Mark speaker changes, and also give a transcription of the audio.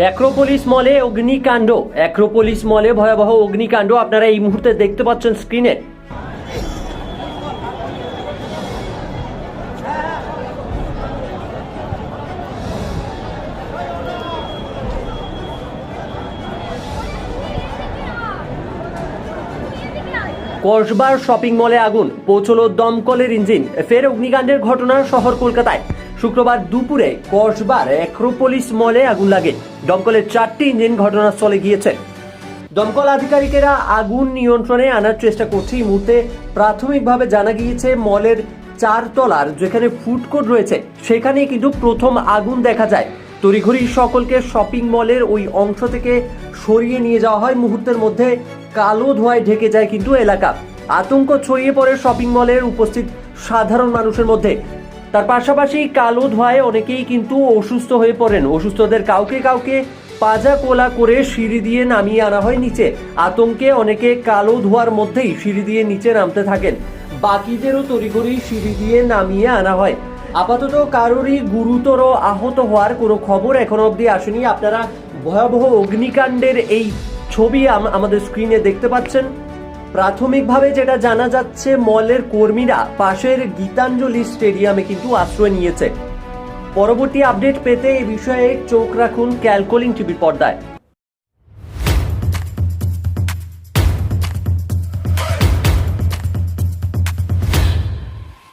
Speaker 1: Acropolis মলে অগ্নিকাণ্ড। Acropolis মলে ভয়াবহ অগ্নিকাণ্ড। আপনারা এই মুহূর্তে দেখতে পাচ্ছেন স্ক্রিনে কসবার শপিং মলে আগুন। পৌঁছলো দমকলের ইঞ্জিন। ফের অগ্নিকাণ্ডের ঘটনা শহর কলকাতায়। শুক্রবার দুপুরে কসবার অ্যাক্রোপোলিস মলে আগুন লাগে। দমকলের চারটি ইঞ্জিন ঘটনাস্থলে গিয়েছে। দমকল আধিকারিকেরা আগুন নিয়ন্ত্রণে আনার চেষ্টা করছে। এই মুহূর্তে প্রাথমিকভাবে জানা গিয়েছে, মলের চার তলার যেখানে ফুড কোর্ট রয়েছে সেখানে কিন্তু প্রথম আগুন দেখা যায়। তড়িঘড়ি সকলকে শপিং মলের ওই অংশ থেকে সরিয়ে নিয়ে যাওয়া হয়। মুহূর্তের মধ্যে কালো ধোঁয়ায় ঢেকে যায় কিন্তু এলাকা। আতঙ্ক ছড়িয়ে পড়ে শপিং মলের উপস্থিত সাধারণ মানুষের মধ্যে। তার পাশাপাশি কালো ধোঁয়ায় অনেকেই কিন্তু অসুস্থ হয়ে পড়েন। অসুস্থদের কাউকে কাউকে পাজা কোলা করে সিঁড়ি দিয়ে নামিয়ে আনা হয় নিচে। আতঙ্কে অনেকে কালো ধোঁয়ার মধ্যেই সিঁড়ি দিয়ে নিচে নামতে থাকেন। বাকিদেরও তড়িঘড়ি সিঁড়ি দিয়ে নামিয়ে আনা হয়। আপাতত কারোরই গুরুতর আহত হওয়ার কোনো খবর এখনও অবধি আসেনি। আপনারা ভয়াবহ অগ্নিকাণ্ডের এই ছবি আম- আমাদের স্ক্রিনে দেখতে পাচ্ছেন। প্রাথমিকভাবে যেটা জানা যাচ্ছে, মলের কর্মীরা পাশের গীতাঞ্জলি স্টেডিয়ামে কিন্তু আশ্রয় নিয়েছে। পরবর্তী আপডেট পেতে এ বিষয়ে চোখ রাখুন ক্যালকোলিং টিভির পর্দায়।